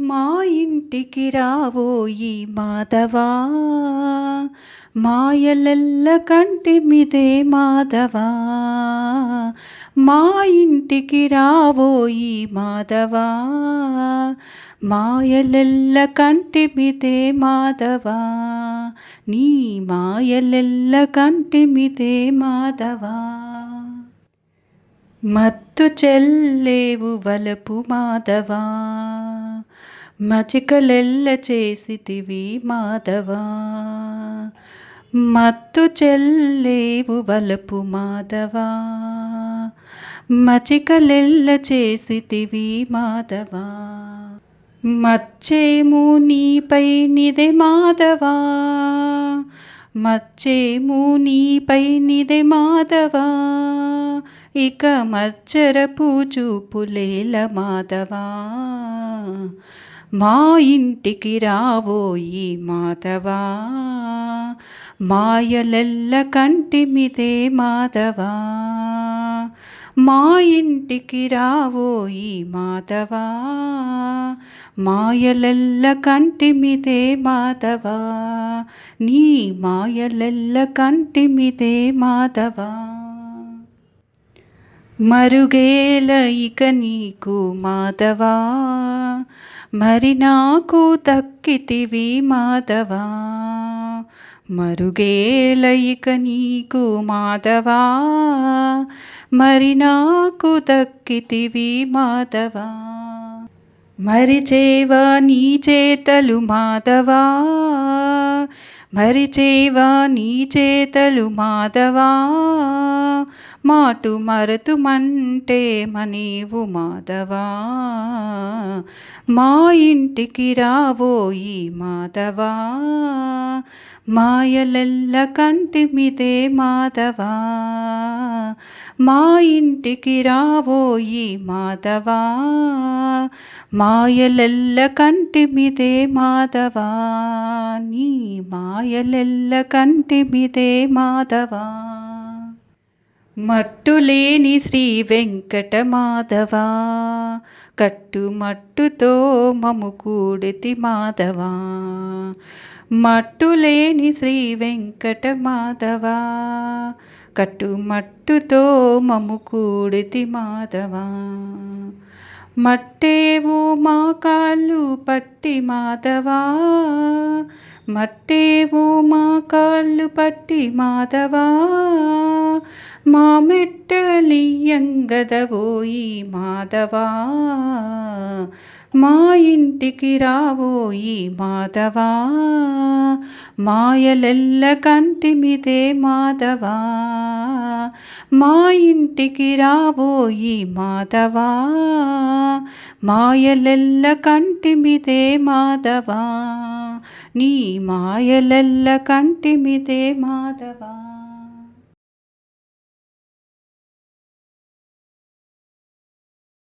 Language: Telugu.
మా ఇంటికి రావోయి మాధవా మాయలెల్ల కంటి కంటిమిదే మాధవా మా ఇంటికి రావోయి మాధవా మాయలెల్ల కంటి కంటిమిదే మాధవా నీ మాయలెల్ల కంటి కంటిమిదే మాధవా. మత్తు చెల్లేవు వలపు మాధవా మచికలెల్ల చేసితివి మాధవా. మత్తు చెల్లేవు వలపు మాధవా. మచికలెల్ల చేసితివి మాధవా. మచ్చేము నీపై నిదే మాధవా. మచ్చేము నీపై నిదే మాధవా. ఇక మచ్చరపు చూపులేల మాధవా. మా ఇంటికి రావోయి మాధవా. మాయలెల్ల కంటిమిదే మాధవా. మా ఇంటికి రావోయి మాధవా. మాయలెల్ల కంటిమిదే మాధవా. నీ మాయలెల్ల కంటిమిదే మాధవా. మరుగేల ఇక నీకు మాధవా. మరి నాకు దక్కితివి మాధవా. మరుగేలయిక నీకు మాధవా. మరి నాకు దక్కితివి మాధవా. మరిచేవా నీ చేతలు మాధవా. మరిచేవా నీ చేతలు మాధవా? మాటు మరతుమంటే మనీవు మాధవా? మా ఇంటికి రావోయి మాధవా? మాయలెల్ల కంటిమిదే మాధవా? మా ఇంటికి రావోయి మాధవా మాయలెల్ల కంటిమిదే మాధవా నీ మాయలెల్ల కంటిమిదే మాధవా. మట్టులేని శ్రీ వెంకట మాధవా కట్టుమట్టుతో మము కూడితి మాధవా. మట్టులేని శ్రీ వెంకట మాధవా కట్టుమట్టుతో మము కూడితి మాధవా. మట్టేవు మా కాళ్ళు పట్టి మాధవా. మట్టేవో మా కాళ్ళు పట్టి మాధవా మా మెట్టలియంగదవోయి మాధవా. మా ఇంటికి రావోయి మాధవా మాయలెల్ల కంటిమిదే మాధవా. మా ఇంటికి రావోయి మాధవా మాయలెల్ల కంటిమిదే మాధవా నీ మాయలెల్ల కంటిమిదే మాధవా.